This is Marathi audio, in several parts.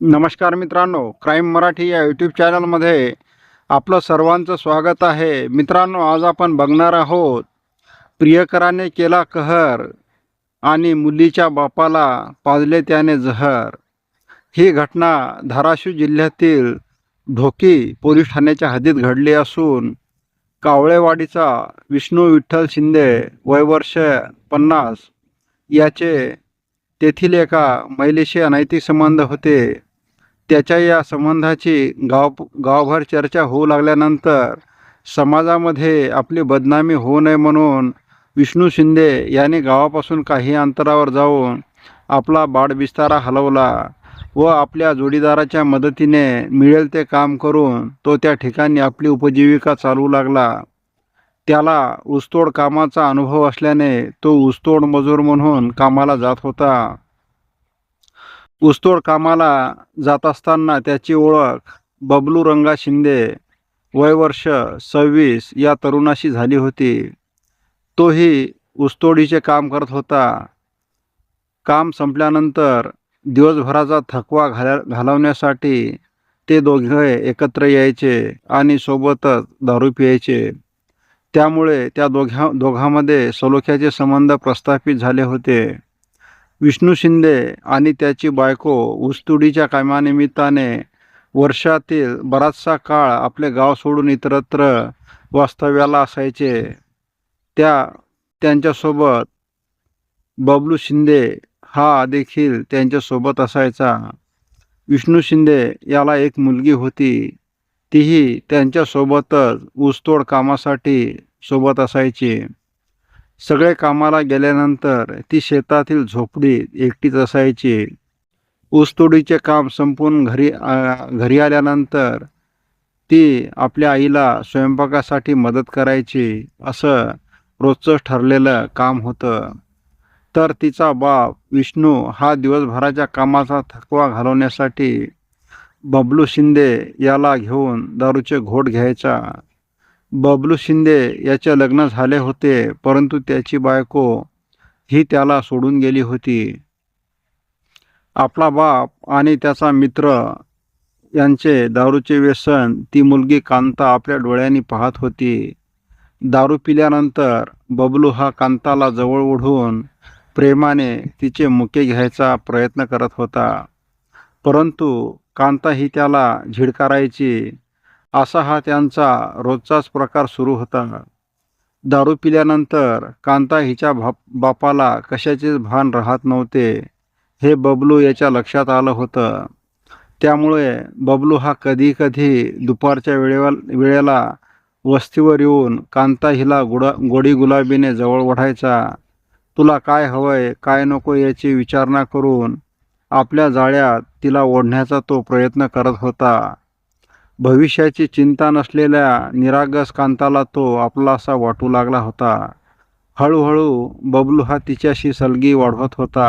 नमस्कार मित्रांनो क्राईम मराठी या यूट्यूब चॅनलमध्ये आपलं सर्वांचं स्वागत आहे. मित्रांनो आज आपण बघणार आहोत प्रियकराने केला कहर आणि मुलीच्या बापाला पाजले त्याने जहर. ही घटना धाराशिव जिल्ह्यातील ढोकी पोलीस ठाण्याच्या हद्दीत घडली असून कावळेवाडीचा विष्णू विठ्ठल शिंदे वयवर्ष पन्नास. याचे तेथील एका महिलेशी अनैतिक संबंध होते. त्याच्या या संबंधाची गाव गावभर चर्चा होऊ लागल्यानंतर समाजामध्ये आपली बदनामी होऊ नये म्हणून विष्णू शिंदे यांनी गावापासून काही अंतरावर जाऊन आपला बाडबिस्तारा हलवला व आपल्या जोडीदाराच्या मदतीने मिळेल ते काम करून तो त्या ठिकाणी आपली उपजीविका चालवू लागला. त्याला ऊसतोड कामाचा अनुभव असल्याने तो ऊसतोड मजूर म्हणून कामाला जात होता. ऊसतोड कामाला जात असताना त्याची ओळख बबलू रंगा शिंदे वयवर्ष सव्वीस या तरुणाशी झाली होती. तोही ऊसतोडीचे काम करत होता. काम संपल्यानंतर दिवसभराचा थकवा घाला घालवण्यासाठी ते दोघे एकत्र यायचे आणि सोबतच दारू प्यायचे. त्यामुळे त्या दोघ्या दोघांमध्ये सलोख्याचे संबंध प्रस्थापित झाले होते. विष्णू शिंदे आणि त्याची बायको ऊसतोडीच्या कामानिमित्ताने वर्षातील बराचसा काळ आपले गाव सोडून इतरत्र वास्तव्याला असायचे. त्या त्यांच्यासोबत बबलू शिंदे हा देखील त्यांच्यासोबत असायचा. विष्णू शिंदे याला एक मुलगी होती. तीही त्यांच्यासोबतच ऊसतोड कामासाठी सोबत असायची. सगळे कामाला गेल्यानंतर ती शेतातील झोपडीत एकटीच असायची. ऊसतोडीचे काम संपून घरी घरी आल्यानंतर ती आपल्या आईला स्वयंपाकासाठी मदत करायची असं रोजचं ठरलेलं काम होतं. तर तिचा बाप विष्णू हा दिवसभराच्या कामाचा थकवा घालवण्यासाठी बबलू शिंदे याला घेऊन दारूचे घोट घ्यायचा. बबलू शिंदे याचे लग्न झाले होते परंतु त्याची बायको ही त्याला सोडून गेली होती. आपला बाप आणि त्याचा मित्र यांचे दारूचे व्यसन ती मुलगी कांता आपल्या डोळ्यांनी पाहत होती. दारू पिल्यानंतर बबलू हा कांताला जवळ ओढून प्रेमाने तिचे मुके घ्यायचा प्रयत्न करत होता. परंतु कांता ही त्याला झिडकारायची असा हा त्यांचा रोजचाच प्रकार सुरू होता. दारू पिल्यानंतर कांता हिच्या बाप बापाला कशाचेच भान राहत नव्हते. हे बबलू याच्या लक्षात आलं होतं. त्यामुळे बबलू हा कधी कधी दुपारच्या वेळेवर वेळेला वस्तीवर येऊन कांता हिला गुडा गोडी गुलाबीने जवळ ओढायचा. तुला काय हवंय काय नको याची विचारणा करून आपल्या जाळ्यात तिला ओढण्याचा तो प्रयत्न करत होता. भविष्याची चिंता नसलेल्या निरागस कांताला तो आपलासा वाटू लागला होता. हळूहळू बबलू हा तिच्याशी सलगी वाढवत होता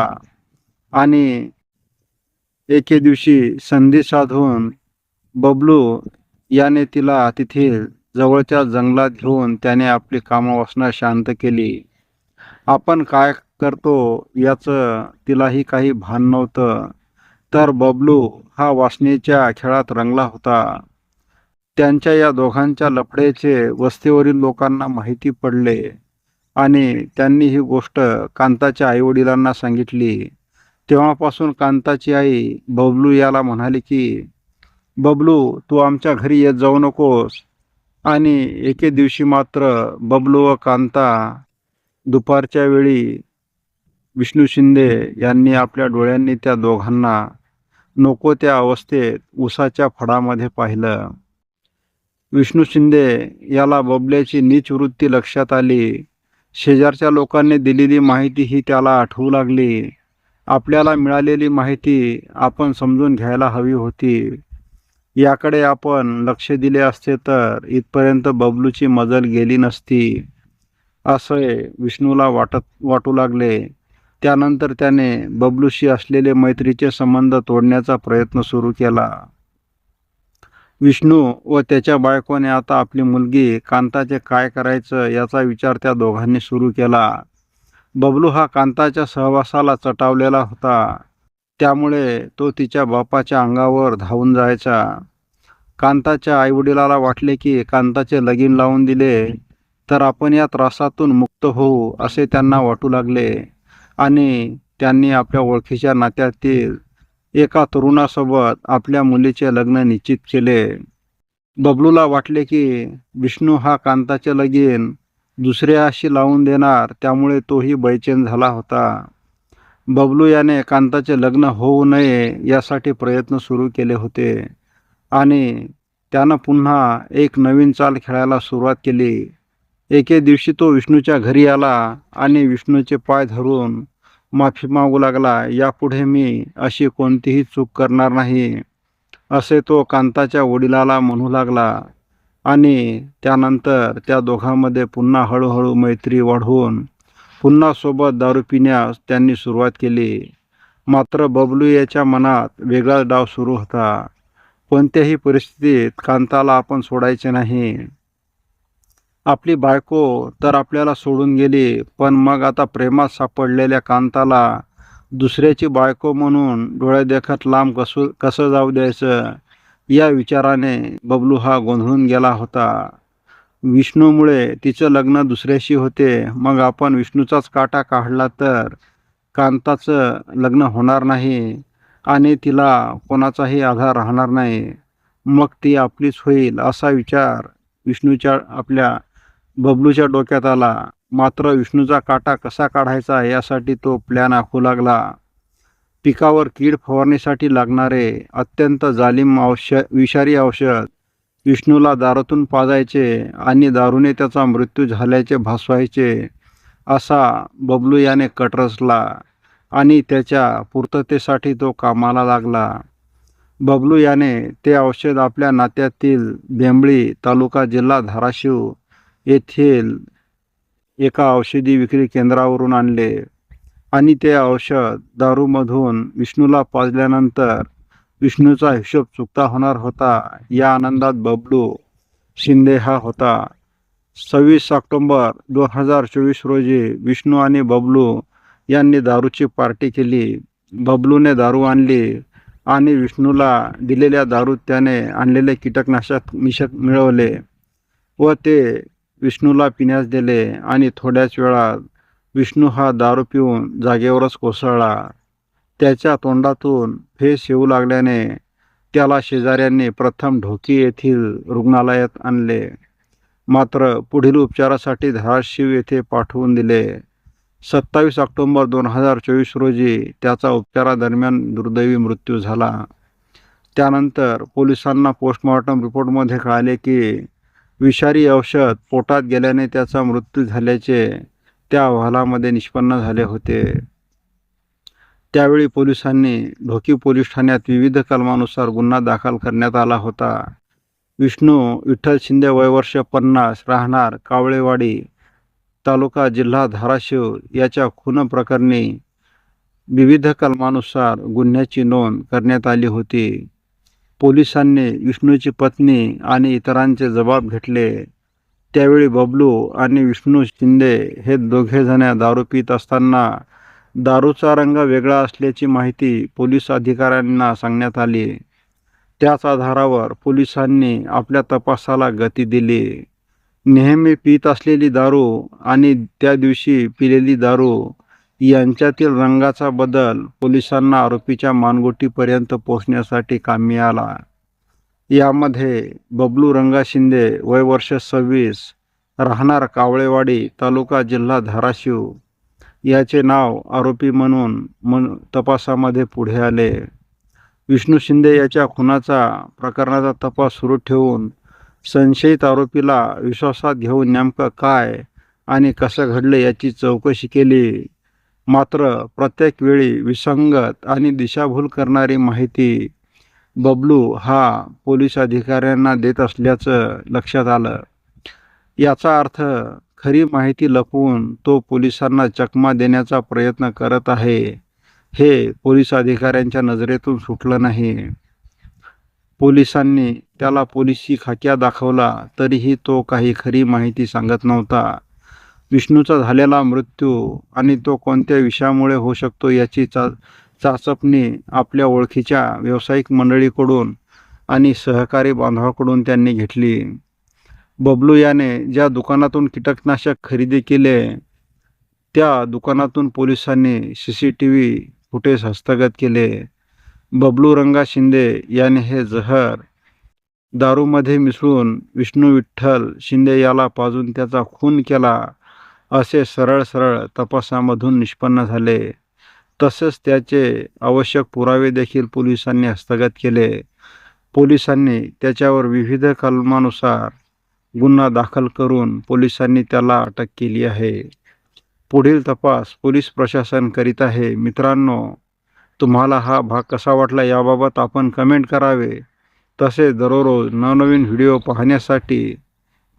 आणि एके दिवशी संधी साधून बबलू याने तिला तेथील जवळच्या जंगलात घेऊन त्याने आपली कामवासना शांत केली. आपण काय करतो याचं तिलाही काही भान नव्हतं. तर बबलू हा वासनेच्या खेळात रंगला होता. त्यांच्या या दोघांच्या लफड्याचे वस्तीवरील लोकांना माहिती पडले आणि त्यांनी ही गोष्ट कांताच्या आईवडिलांना सांगितली. तेव्हापासून कांताची आई बबलू याला म्हणाली की बबलू तू आमच्या घरी येत जाऊ नकोस. आणि एके दिवशी मात्र बबलू व कांता दुपारच्या वेळी विष्णू शिंदे यांनी आपल्या डोळ्यांनी त्या दोघांना नको त्या अवस्थेत उसाच्या फडामध्ये पाहिलं. विष्णू शिंदे याला बबल्याची नीच वृत्ती लक्षात आली. शेजारच्या लोकांनी दिलेली माहिती ही त्याला आठवू लागली. आपल्याला मिळालेली माहिती आपण समजून घ्यायला हवी होती. याकडे आपण लक्ष दिले असते तर इथपर्यंत बबलूची मजल गेली नसती. असे विष्णूला वाटत वाटू लागले. त्यानंतर त्याने बबलूशी असलेले मैत्रीचे संबंध तोडण्याचा प्रयत्न सुरू केला. विष्णू व त्याच्या बायकोने आता आपली मुलगी कांताचे काय करायचं याचा विचार त्या दोघांनी सुरू केला. बबलू हा कांताच्या सहवासाला चटावलेला होता. त्यामुळे तो तिच्या बापाच्या अंगावर धावून जायचा. कांताच्या आईवडिलाला वाटले की कांताचे लगीन लावून दिले तर आपण या त्रासातून मुक्त होऊ असे त्यांना वाटू लागले. आणि त्यांनी आपल्या ओळखीच्या नात्यातील एका तरुणासोबत आपल्या मुलीचे लग्न निश्चित केले. बबलूला वाटले की विष्णू हा कांताचे लगीन दुसऱ्याशी लावून देणार त्यामुळे तोही बैचेन झाला होता. बबलू याने कांताचे लग्न होऊ नये यासाठी प्रयत्न सुरू केले होते आणि त्यानं पुन्हा एक नवीन चाल खेळायला सुरुवात केली. एके दिवशी तो विष्णूच्या घरी आला आणि विष्णूचे पाय धरून माफी मागू लागला यापुढे मी अशी कोणतीही चूक करणार नाही असे तो कांताच्या वडिलाला म्हणू लागला. आणि त्यानंतर त्या दोघांमध्ये पुन्हा हळूहळू मैत्री वाढवून पुन्हा सोबत दारू पिण्यास त्यांनी सुरुवात केली. मात्र बबलू याच्या मनात वेगळाच डाव सुरू होता. कोणत्याही परिस्थितीत कांताला आपण सोडायचे नाही. आपली बायको तर आपल्याला सोडून गेली पण मग आता प्रेमात सापडलेल्या कांताला दुसऱ्याची बायको म्हणून डोळे देखत लांब कसू कसं जाऊ द्यायचं? या विचाराने बबलू हा गोंधळून गेला होता. विष्णूमुळे तिचं लग्न दुसऱ्याशी होते. मग आपण विष्णूचाच काटा काढला तर कांताचं लग्न होणार नाही आणि तिला कोणाचाही आधार राहणार नाही. मग ती आपलीच होईल असा विचार विष्णूच्या आपल्या बबलूच्या डोक्यात आला. मात्र विष्णूचा काटा कसा काढायचा यासाठी तो प्लॅन आखू लागला. पिकावर कीड फवारणीसाठी लागणारे अत्यंत जालिम औषध विषारी औषध विष्णूला दारूतून पाजायचे आणि दारूने त्याचा मृत्यू झाल्याचे भासवायचे असा बबलू याने कट रचला आणि त्याच्या पूर्ततेसाठी तो कामाला लागला. बबलू याने ते औषध आपल्या नात्यातील बेंबळी तालुका जिल्हा धाराशिव येथील एका औषधी विक्री केंद्रावरून आणले आणि ते औषध दारूमधून विष्णूला पाजल्यानंतर विष्णूचा हिशोब चुकता होणार होता. या आनंदात बबलू शिंदे हा होता. सव्वीस ऑक्टोंबर दोन हजार चोवीस रोजी विष्णू आणि बबलू यांनी दारूची पार्टी केली. बबलूने दारू आणली आणि विष्णूला दिलेल्या दारूत त्याने आणलेले कीटकनाशक मिशक मिळवले व ते विष्णूला पिण्यास दिले आणि थोड्याच वेळात विष्णू हा दारू पिऊन जागेवरच कोसळला. त्याच्या तोंडातून फेस येऊ लागल्याने त्याला शेजाऱ्यांनी प्रथम ढोकी येथील रुग्णालयात आणले. मात्र पुढील उपचारासाठी धाराशिव येथे पाठवून दिले. सत्तावीस ऑक्टोंबर दोन हजार चोवीस रोजी त्याचा उपचारादरम्यान दुर्दैवी मृत्यू झाला. त्यानंतर पोलिसांना पोस्टमॉर्टम रिपोर्टमध्ये कळाले की विषारी औषध पोटात गेल्याने त्याचा मृत्यू झाल्याचे त्या अहवालामध्ये निष्पन्न झाले होते. त्यावेळी पोलिसांनी ढोकी पोलीस ठाण्यात विविध कलमानुसार गुन्हा दाखल करण्यात आला होता. विष्णू विठ्ठल शिंदे वयवर्ष पन्नास राहणार कावळेवाडी तालुका जिल्हा धाराशिव याच्या खून प्रकरणी विविध कलमानुसार गुन्ह्याची नोंद करण्यात आली होती. पोलिसांनी विष्णूची पत्नी आणि इतरांचे जबाब घेतले. त्यावेळी बबलू आणि विष्णू शिंदे हे दोघेजण दारू पित असताना दारूचा रंग वेगळा असल्याची माहिती पोलीस अधिकाऱ्यांना सांगण्यात आली. त्याच आधारावर पोलिसांनी आपल्या तपासाला गती दिली. नेहमी पित असलेली दारू आणि त्या दिवशी पिलेली दारू यांच्यातील रंगाचा बदल पोलिसांना आरोपीच्या मानगोटीपर्यंत पोहोचण्यासाठी कामी आला. यामध्ये बबलू रंगा शिंदे वय वर्ष सव्वीस राहणार कावळेवाडी तालुका जिल्हा धाराशिव. याचे नाव आरोपी म्हणून मन तपासामध्ये पुढे आले. विष्णू शिंदे याच्या खुनाचा प्रकरणाचा तपास सुरू ठेवून संशयित आरोपीला विश्वासात घेऊन नेमकं काय आणि कसं घडलं याची चौकशी केली. मात्र प्रत्येक वेळी विसंगत आणि दिशाभूल करणारी माहिती बबलू हा पोलीस अधिकाऱ्यांना देत असल्याचं लक्षात आलं. याचा अर्थ खरी माहिती लपवून तो पोलिसांना चकमा देण्याचा प्रयत्न करत आहे हे पोलीस अधिकाऱ्यांच्या नजरेतून सुटलं नाही. पोलिसांनी त्याला पोलिसी खाक्या दाखवला तरीही तो काही खरी माहिती सांगत नव्हता. विष्णूचा झालेला मृत्यू आणि तो कोणत्या विषयामुळे होऊ शकतो याची चा चाचपणी आपल्या ओळखीच्या व्यावसायिक मंडळीकडून आणि सहकारी बांधवाकडून त्यांनी घेतली. बबलू याने ज्या दुकानातून कीटकनाशक खरेदी केले त्या दुकानातून पोलिसांनी C C T V footage हस्तगत केले. बबलू रंगा शिंदे याने हे जहर दारूमध्ये मिसळून विष्णू विठ्ठल शिंदे याला पाजून त्याचा खून केला. असे सरळ सरळ तपासामधून निष्पन्न झाले. तसेच त्याचे आवश्यक पुरावे देखील पोलिसांनी हस्तगत केले. पोलिसांनी त्याच्यावर विविध कलमानुसार गुन्हा दाखल करून पोलिसांनी त्याला अटक केली आहे. पुढील तपास पोलीस प्रशासन करीत आहे. मित्रांनो तुम्हाला हा भाग कसा वाटला याबाबत आपण कमेंट करावे. तसेच दररोज नवनवीन व्हिडिओ पाहण्यासाठी